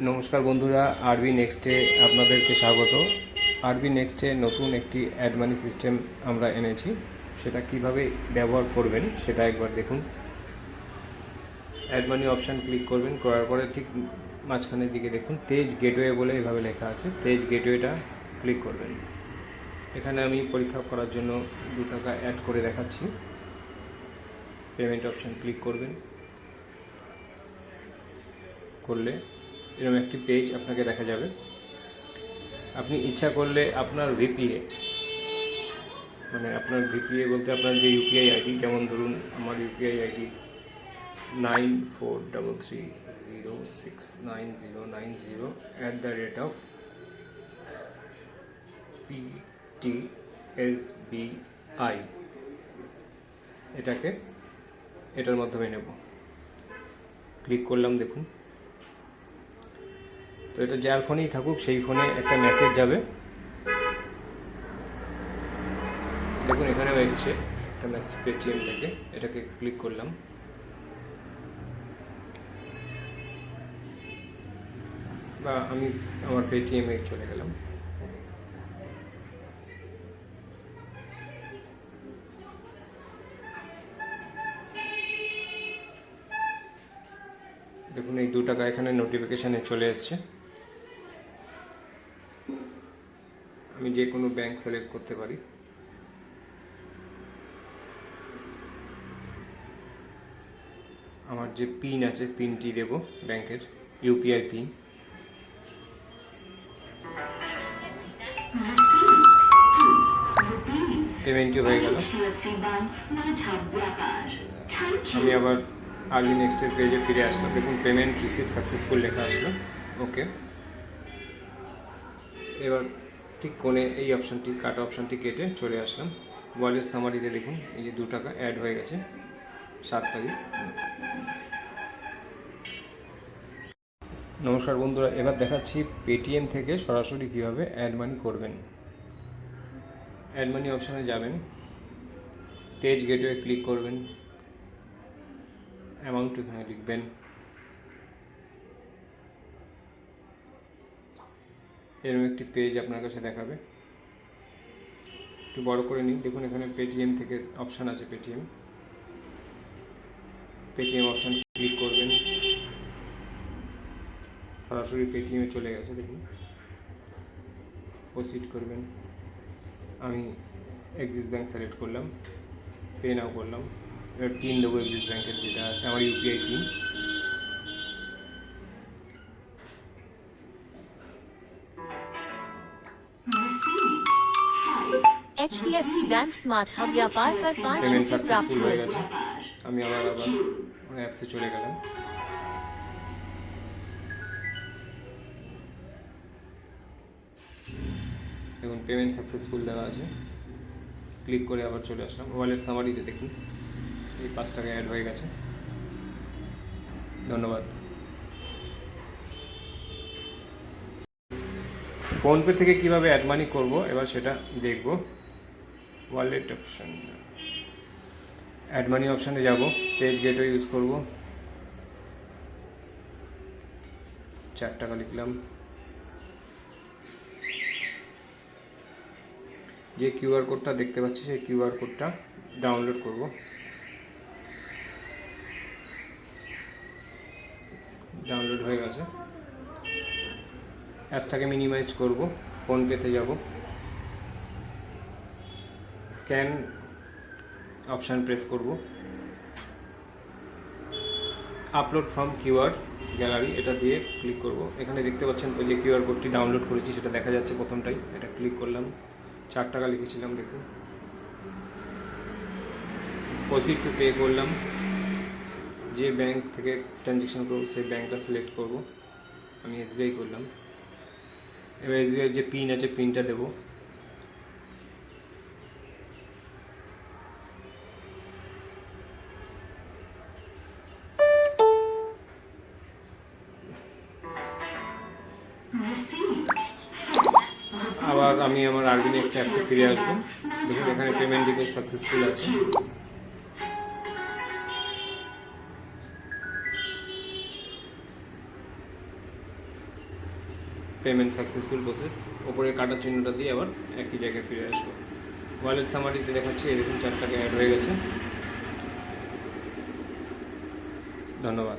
নমস্কার বন্ধুরা, আরবি নেক্সটে আপনাদেরকে স্বাগত। আরবি নেক্সটে নতুন একটি অ্যাড মানি সিস্টেম আমরা এনেছি। সেটা কীভাবে ব্যবহার করবেন, সেটা একবার দেখুন। অ্যাড মানি অপশান ক্লিক করবেন, করার পরে ঠিক মাঝখানের দিকে দেখুন, তেজ গেটওয়ে বলে এভাবে লেখা আছে। তেজ গেটওয়েটা ক্লিক করবেন। এখানে আমি পরীক্ষা করার জন্য দু টাকা অ্যাড করে দেখাচ্ছি। পেমেন্ট অপশান ক্লিক করবেন। করলে এরকম একটি পেজ আপনাকে দেখা যাবে। আপনি ইচ্ছা করলে আপনার ভিপিএ মানে আপনার ভিপিএ বলতে আপনার যে ইউপিআই আইডি যেমন ধরুন আমার UPI ID nine four double three zero six nine zero nine zero at the rate of P T S B I এটাকে, এটার মাধ্যমে নেব। ক্লিক করলাম দেখুন। তো এটা যার ফোনেই থাকুক, সেই ফোনে একটা মেসেজ যাবে। দেখুন, এখানেও এসছে একটা মেসেজ পেটিএম থেকে। এটাকে ক্লিক করলাম। বা আমি আমার পেটিএমে চলে গেলাম। দেখুন, এই দু টাকা এখানে নোটিফিকেশানে চলে এসছে। আমি যে কোনো ব্যাংক সিলেক্ট করতে পারি। আমার যে পিন আছে পিনটি দেব ব্যাংকের ইউপিআই পিন পেমেন্টটি হয়ে গেল। আমি আবার আর্লি নেক্সটের পেজে ফিরে আসলাম। দেখুন পেমেন্ট রিসিভ সাকসেসফুল লেখা আসলো। ওকে এবার ঠিক কোণে এই অপশানটি, কাটা অপশানটি কেটে চলে আসলাম। ওয়ালেট সামারিতে দেখুন, এই যে দু টাকা অ্যাড হয়ে গেছে, সাত তারিখ। নমস্কার বন্ধুরা, এবার দেখাচ্ছি পেটিএম থেকে সরাসরি কীভাবে অ্যাড মানি করবেন। অ্যাড মানি অপশানে যাবেন, তেজ গেটওয়ে ক্লিক করবেন অ্যামাউন্ট এখানে লিখবেন। এরকম একটি পেজ আপনার কাছে দেখাবে। একটু বড় করে নিন। দেখুন, এখানে পেটিএম থেকে অপশান আছে পেটিএম পেটিএম অপশান ক্লিক করবেন। সরাসরি পেটিএমে চলে গেছে, দেখুন। প্রসিড করবেন। আমি অ্যাক্সিস ব্যাঙ্ক সিলেক্ট করলাম। পে নাও করলাম। এবার পিন দেবো এক্সিস ব্যাঙ্কের যেটা আছে, আমার UPI pin H D F C bank smart hub व्यापार पर पाँच পেমেন্ট रुपये प्राप्त সাকসেসফুল হয়ে हुए গেছে আমি আবার আবার অ্যাপসে চলে গেলাম দেখুন পেমেন্ট সাকসেসফুল দেওয়া আছে ক্লিক করে আবার চলে আসলাম ওয়ালেট সামারিতে দেখুন এই পাঁচ টাকা অ্যাড হয়ে গেছে ধন্যবাদ ফোনপে থেকে কিভাবে অ্যাড মানি করবো এবার সেটা দেখব ওয়ালেট অপশান অ্যাড মানি অপশানে যাব। পেজ গেটও ইউজ করব। চার টাকা লিখলাম। যে কিউআর কোডটা দেখতে পাচ্ছি, সেই কিউআর কোডটা ডাউনলোড করব। ডাউনলোড হয়ে গেছে। অ্যাপসটাকে মিনিমাইজ করব। ফোনপেতে যাব। স্ক্যান অপশান প্রেস করব। আপলোড ফ্রম কিউআর গ্যালারি এটা দিয়ে ক্লিক করব। এখানে দেখতে পাচ্ছেন ওই যে কিউআর কোডটি ডাউনলোড করেছি, সেটা দেখা যাচ্ছে প্রথমটাই। এটা ক্লিক করলাম, চার টাকা লিখেছিলাম দেখুন। প্রসিড টু পে করলাম। যে ব্যাংক থেকে ট্রানজ্যাকশন করব, সেই ব্যাংকটা সিলেক্ট করব। আমি এসবিআই করলাম। এবার এসবিআই যে পিন আছে পিনটা দেবো। আবার আমি আমার আরবি নেক্সট অ্যাপসে ফিরে আসব। দেখুন, এখানে পেমেন্ট রিকোয়েস্ট সাকসেসফুল আছে। পেমেন্ট সাকসেসফুল প্রসেস ওপরে কাটার চিহ্নটা দিয়ে আবার একই জায়গায় ফিরে আসব। ওয়ালেট সামারিতে দেখাচ্ছি এরকম চার টাকা অ্যাড হয়ে গেছে। ধন্যবাদ।